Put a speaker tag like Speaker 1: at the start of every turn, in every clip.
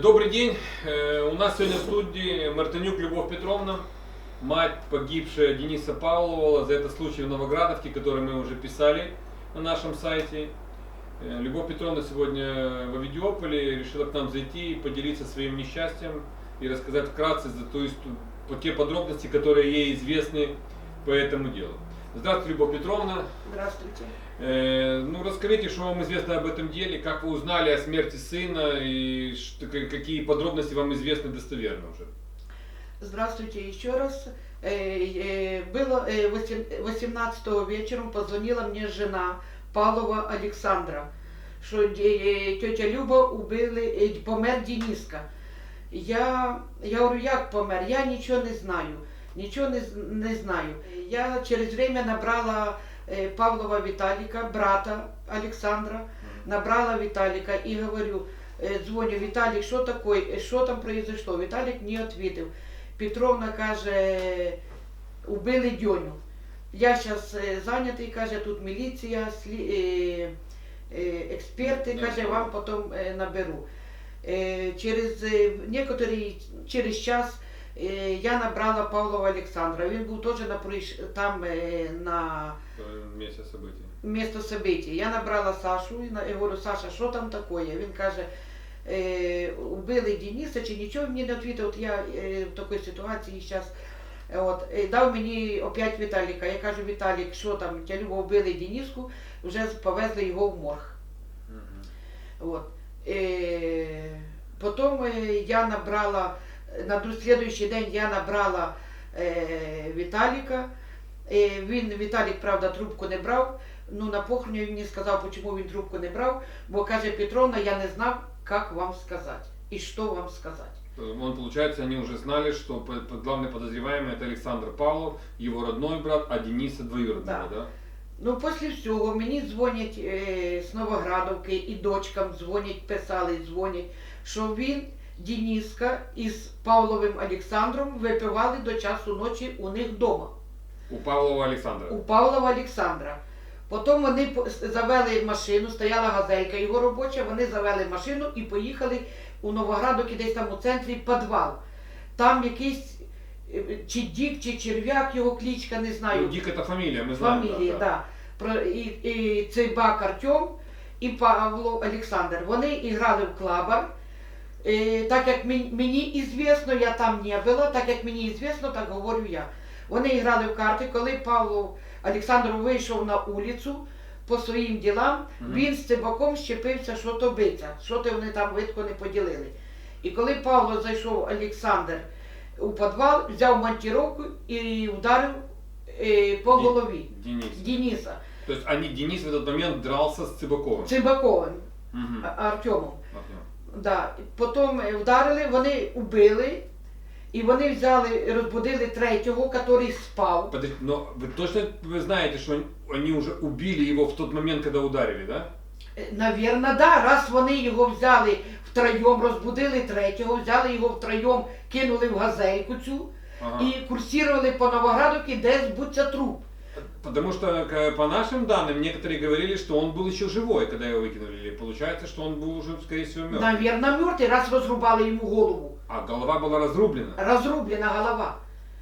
Speaker 1: Добрый день. Э, У нас сегодня в студии Мартынюк Любовь Петровна, мать погибшая Дениса Павлова за этот случай в Новоградовке, который мы уже писали на нашем сайте. Э, Любовь Петровна сегодня в Авидиополе решила к нам зайти и поделиться своим несчастьем и рассказать вкратце за ту по те подробности, которые ей известны по этому делу. Здравствуйте, Любовь Петровна.
Speaker 2: Здравствуйте.
Speaker 1: Э, ну, расскажите, что вам известно об этом деле, как вы узнали о смерти сына и что- к- какие подробности вам известны достоверно уже.
Speaker 2: Здравствуйте еще раз. Э, э, Было э, восем- 18 вечером позвонила мне жена Павлова Александра, що е, тетя Люба убили, помер Дениска. Я, я говорю, як помер? Я нічого не знаю. Нічого не, не знаю. Я через время набрала е, Павлова Віталіка, брата Олександра, набрала Віталіка і говорю, е, дзвоню, Віталік, що таке, що там произошло? Віталік мені відповів. Петровна каже, убили Дьоню. Я зараз зайнятий, каже, тут міліція, е, е, експерти, каже, вам потім е, наберу. Е, через, е, некоторий, через час е, я набрала Павлова Олександра. Він був теж на, проїж- там е, на
Speaker 1: э, Месяц событий.
Speaker 2: місто событий. Я набрала Сашу і на- я говорю, Саша, що там таке? Він каже, е, убили Дениса, чи нічого мені не відповідав. От я е, в такій ситуації зараз. От, е, дав мені опять Віталіка. Я кажу, Віталік, що там, тя Люба вбили Дениску, вже повезли його в морг.
Speaker 1: Мгм.
Speaker 2: От. Е, потім е, я набрала, на друг- слідуючий день я набрала е, Віталіка. Е, він, Віталік, правда, трубку не брав. Ну, на похороні він мені сказав, чому він трубку не брав, бо каже Петровна, я не знав, як вам сказати і що вам сказати.
Speaker 1: Э, Он, получается, они уже знали, что по- по- главный подозреваемый это Александр Павлов, его родной брат, а Дениса двоюродного,
Speaker 2: Да.
Speaker 1: да?
Speaker 2: Ну, після всього мені дзвонять е, з Новоградовки і дочкам дзвонять, писали, дзвонять, що він, Дениска із Павловим Олександром випивали до часу ночі у них вдома.
Speaker 1: У Павлова Александра.
Speaker 2: у Павлова Олександра. Потім вони завели машину, стояла газелька його робоча, вони завели машину і поїхали у Новоградок, і десь там у центрі підвал. Там якийсь е, чи дік, чи черв'як, його кличка, не знаю.
Speaker 1: Ну, Дик это фамилия, мы знаем.
Speaker 2: Фамілії,
Speaker 1: да,
Speaker 2: да. Про, і, і Цейбак Артем і Павло Олександр. Вони іграли в клабар. Е, так як мені, мені ізвісно, я там не була, так як мені ізвісно, так говорю я. Вони грали в карти, коли Павло Олександр вийшов на вулицю по своїм ділам,
Speaker 1: Мгм.
Speaker 2: він з цибаком щепився, що то биться, що то вони там видко не поділили. І коли Павло зайшов Олександр у підвал, взяв монтіровку і ударив е, по
Speaker 1: Ді-
Speaker 2: голові
Speaker 1: Денис.
Speaker 2: Дениса
Speaker 1: То есть они, Денис в этот момент дрался с Цыбаковым.
Speaker 2: Цибаковим
Speaker 1: Мгм.
Speaker 2: А- Артемом.
Speaker 1: Артем.
Speaker 2: Да. Потім вдарили, вони убили, і вони взяли, розбудили третього, який спав.
Speaker 1: Подожди, но вы точно вы знаете, что они- они уже убили его в тот момент, когда ударили, да?
Speaker 2: Е, Навірно, да. Раз вони його взяли втроєм, розбудили третього, взяли його втроєм, кинули в газельку цю
Speaker 1: Ага.
Speaker 2: і курсували по Новоградовці, де збуться труп.
Speaker 1: Потому что к- по нашим данным некоторые говорили, что он был еще живой, когда его выкинули. Или Получается, что он был уже, скорее всего, мертв.
Speaker 2: Навірно, мертвий, раз розрубали йому голову.
Speaker 1: А голова была разрублена.
Speaker 2: Розрублена голова.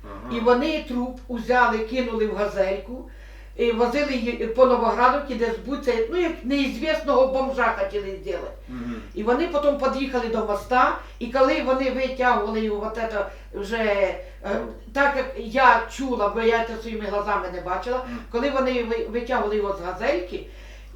Speaker 1: Ага.
Speaker 2: І вони труп узяли, кинули в газельку, і возили її по Новоградовці, де збуться, ну як неізвісного бомжа хотіли зробити.
Speaker 1: Мгм.
Speaker 2: І вони потім під'їхали до моста, і коли вони витягували його, от это вже е, так як я чула, бо я це своїми глазами не бачила, коли вони ви- витягували його з газельки,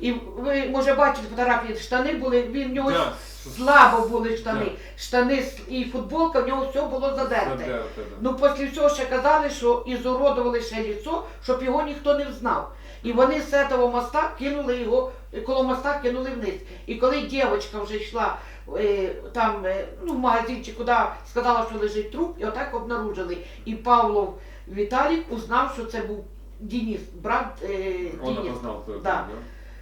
Speaker 2: і ви може бачите фотографії, штани були, він в нього
Speaker 1: Да.
Speaker 2: Слабо були штани,
Speaker 1: Да.
Speaker 2: штани і футболка, в нього все було задерте.
Speaker 1: Задерте, да.
Speaker 2: Ну, після цього ще казали, що ізуродували ще ліцо, щоб його ніхто не взнав. І вони з цього моста кинули його, коло моста кинули вниз. І коли дівчинка вже йшла е, там, е, ну, в магазинчик, куди сказала, що лежить труп, і отак обнаружили. І Павлов Віталік узнав, що це був Денис, брат е,
Speaker 1: Он
Speaker 2: Денис.
Speaker 1: опознал, кто это,
Speaker 2: Да.
Speaker 1: да?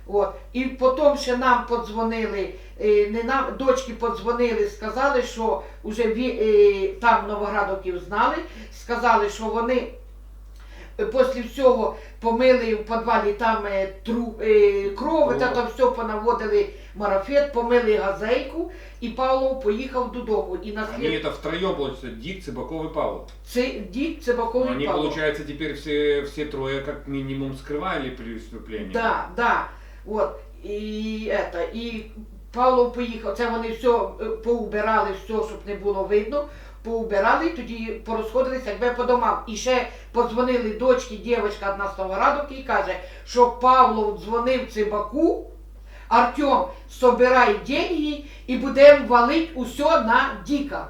Speaker 2: От. І потім ще нам подзвонили, е, не нам, дочки подзвонили, сказали, що вже ві, е, там Новоградоків знали, сказали, що вони е, після всього помили в підвалі там е, тру, е, кров,
Speaker 1: Кров.
Speaker 2: це все понаводили марафет, помили газейку, і Павлов поїхав додому. І на
Speaker 1: Они
Speaker 2: слід...
Speaker 1: это втроем, получается, Дик, Цыбаков и Павлов.
Speaker 2: Це дід Цибаковий
Speaker 1: Они,
Speaker 2: Павлов.
Speaker 1: получается, теперь все, все трое как минимум скрывали преступление.
Speaker 2: Да, да. От. І, это, і Павлов поїхав, це вони все е, поубирали, все, щоб не було видно. Поубирали, тоді порозходилися якби по домам. І ще подзвонили дочці, дівчинка одна з Новоградовки, і каже, що Павлов дзвонив Цибаку, Артем, собирай деньги і будемо валити усе на Діка.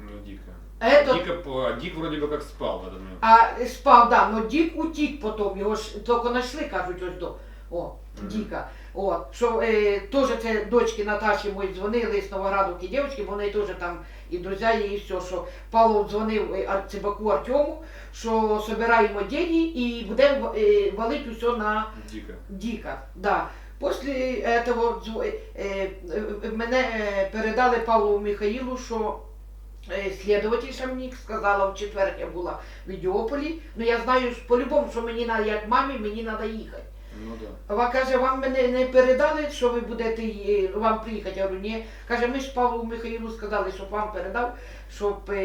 Speaker 1: Ну, дико.
Speaker 2: Ето-
Speaker 1: Дико, по- а Дик вроде бы как спал в этот момент.
Speaker 2: А спав, да, но Дік утік потім, його ж тільки знайшли, кажуть, ось до. О, Діка. От, що е, теж це дочки Наташі мої дзвонили з Новоградовки дівчатки, вони теж там і друзі її, і все, що Павлов дзвонив е, Ар- Артему, що собираємо деньги і будемо е, валити усе на
Speaker 1: Дико.
Speaker 2: Діка. Да. Після дзво- е, е, е, мене передали Павлу Михаїлу, що слідувательша мені сказала, в четвер я була в Ідіополі, ну я знаю по-любому, що мені на як мамі, мені треба їхати.
Speaker 1: Ну да.
Speaker 2: Вона каже, вам мене не передали, що ви будете е, вам приїхати. Я говорю, ні. Каже, ми ж Павлу Михаїлу сказали, щоб вам передав, щоб е,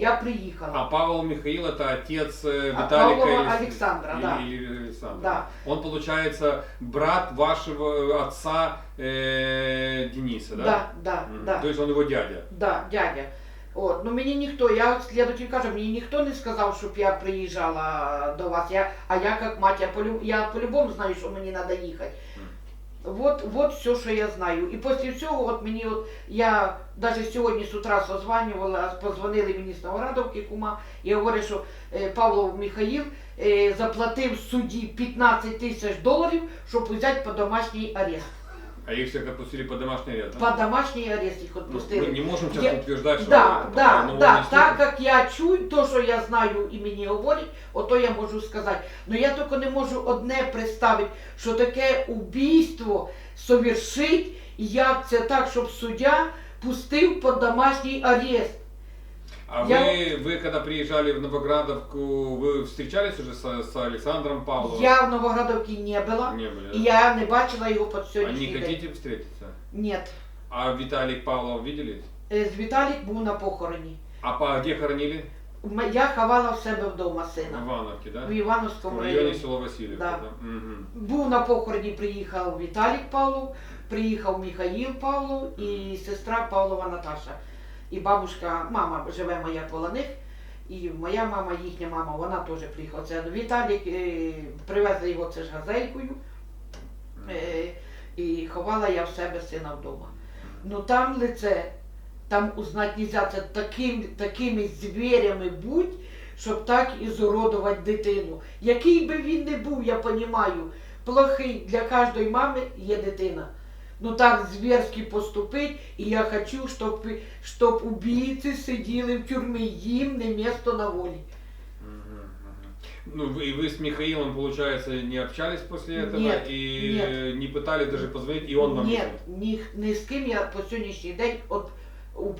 Speaker 2: я приїхала.
Speaker 1: А Павел Михаил это отец э,
Speaker 2: А
Speaker 1: Виталика
Speaker 2: Павлова
Speaker 1: или-
Speaker 2: Александра,
Speaker 1: или,
Speaker 2: да.
Speaker 1: или Александра.
Speaker 2: Да.
Speaker 1: Он получается брат вашего отца э, Дениса, да?
Speaker 2: Да, да,
Speaker 1: Мгм.
Speaker 2: да.
Speaker 1: То есть он его дядя.
Speaker 2: Да, дядя. От, ну мені ніхто, я от слідователь кажу, мені ніхто не сказав, щоб я приїжджала до вас. Я, а я як мать, я, полю, я по-любому знаю, що мені треба їхати. Вот, вот все, що я знаю. І після цього, от мені от я навіть сьогодні з утра созванювала, позвонили мені з Новоградовки кума, і говорять, що е, Павлов Михаїл е, заплатив судді 15 тисяч доларів, щоб взяти по домашній арест.
Speaker 1: А их всех отпустили по домашний арест, да?
Speaker 2: По домашний арест
Speaker 1: их
Speaker 2: отпустили.
Speaker 1: мы не можем сейчас
Speaker 2: Я-
Speaker 1: утверждать, что
Speaker 2: Да,
Speaker 1: это
Speaker 2: да, да,
Speaker 1: он
Speaker 2: так как я чую, то, що я знаю і мені говорять, ото я можу сказати. Но я тільки не можу одне представити, що таке убійство совершить, і як це так, щоб суддя пустив під домашній арест.
Speaker 1: А
Speaker 2: Я-
Speaker 1: вы, вы когда приезжали в Новоградовку, вы встречались уже с, с Александром Павловым?
Speaker 2: Я в Новоградовці не була,
Speaker 1: Не были,
Speaker 2: і
Speaker 1: да?
Speaker 2: я не бачила його під
Speaker 1: А
Speaker 2: сьогоднішній
Speaker 1: не
Speaker 2: день.
Speaker 1: хотите встретиться?
Speaker 2: Ні.
Speaker 1: А Виталик Павлов видели?
Speaker 2: Е, З Віталік був на похороні.
Speaker 1: А по где хоронили?
Speaker 2: М- Я ховала в себе вдома
Speaker 1: В
Speaker 2: сина.
Speaker 1: Ивановке, да?
Speaker 2: В Івановському
Speaker 1: В районе
Speaker 2: районі.
Speaker 1: села Васильевка,
Speaker 2: Да.
Speaker 1: да? Мгм.
Speaker 2: Був на похороні, приїхав Віталік Павлов, приїхав Михаїл Павлов і сестра Павлова Наташа. І бабушка, мама живе моя коло них, і моя мама, їхня мама, вона теж приїхала. Це Віталік е, привезли його це ж газелькою, е, і ховала я в себе сина вдома. Ну там лице, там узнати нельзя, це таким, такими звірями будь, щоб так і зородувати дитину. Який би він не був, я розумію, плохий для кожної мами є дитина. Ну так зверськи поступить, і я хочу, щоб, щоб убійці сиділи в тюрмі, їм не місто на волі.
Speaker 1: Мгм, мгм. Ну, вы, и вы с Михаилом, получается, не общались после этого?
Speaker 2: Нет,
Speaker 1: и
Speaker 2: нет.
Speaker 1: не пытались даже позвонить, и он вам
Speaker 2: Ні,
Speaker 1: не
Speaker 2: ні, ні з ким я по сьогоднішній день от,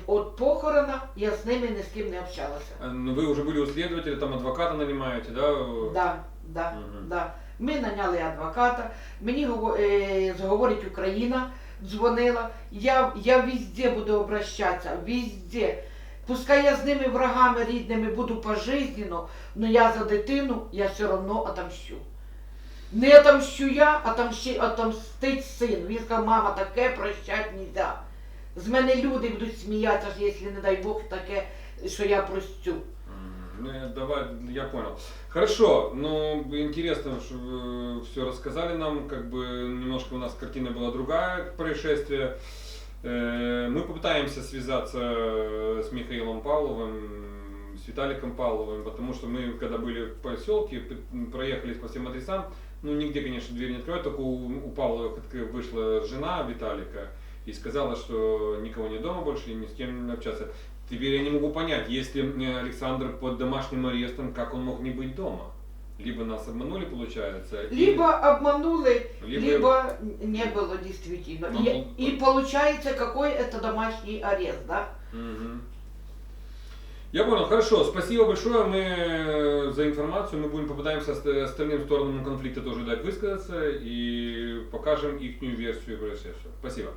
Speaker 2: от похорона я з ними ні з ким не общалася.
Speaker 1: А, ну, Вы уже были у следователя, там адвоката нанимаете, да?
Speaker 2: Да, да,
Speaker 1: Мгм.
Speaker 2: да. Ми наняли адвоката, мені е, говорить Україна, дзвонила. Я, я везде буду обращатися, везде. Пускай я з ними врагами рідними буду пожизненно, но я за дитину я все одно отомщу. Не отомщу я, отомщи, отомстить син. Він сказав, мама, таке прощати нельзя. З мене люди будуть сміятися, якщо, не дай Бог, таке, що я простю.
Speaker 1: Ну, давай, я понял. Хорошо, ну, интересно, что все рассказали нам, как бы немножко у нас картина была другая происшествия. Э, Мы попытаемся связаться с Михаилом Павловым, с Виталиком Павловым, потому что мы, когда были в поселке, проехались по всем адресам, ну, нигде, конечно, дверь не открывают, только у, у Павлова как вышла жена Виталика и сказала, что никого не дома больше и ни с кем не общаться. Теперь я не могу понять, если Александр под домашним арестом, как он мог не быть дома? Либо нас обманули, получается,
Speaker 2: Либо обманули,
Speaker 1: Либо-
Speaker 2: либо, не было действительно.
Speaker 1: Ну,
Speaker 2: И, и получается, какой это домашний арест, да?
Speaker 1: Мгм. Я понял, хорошо, спасибо большое мы э, за информацию, мы будем попытаемся ост- остальным сторонам конфликта тоже дать высказаться и покажем их версию происшедшего. Спасибо.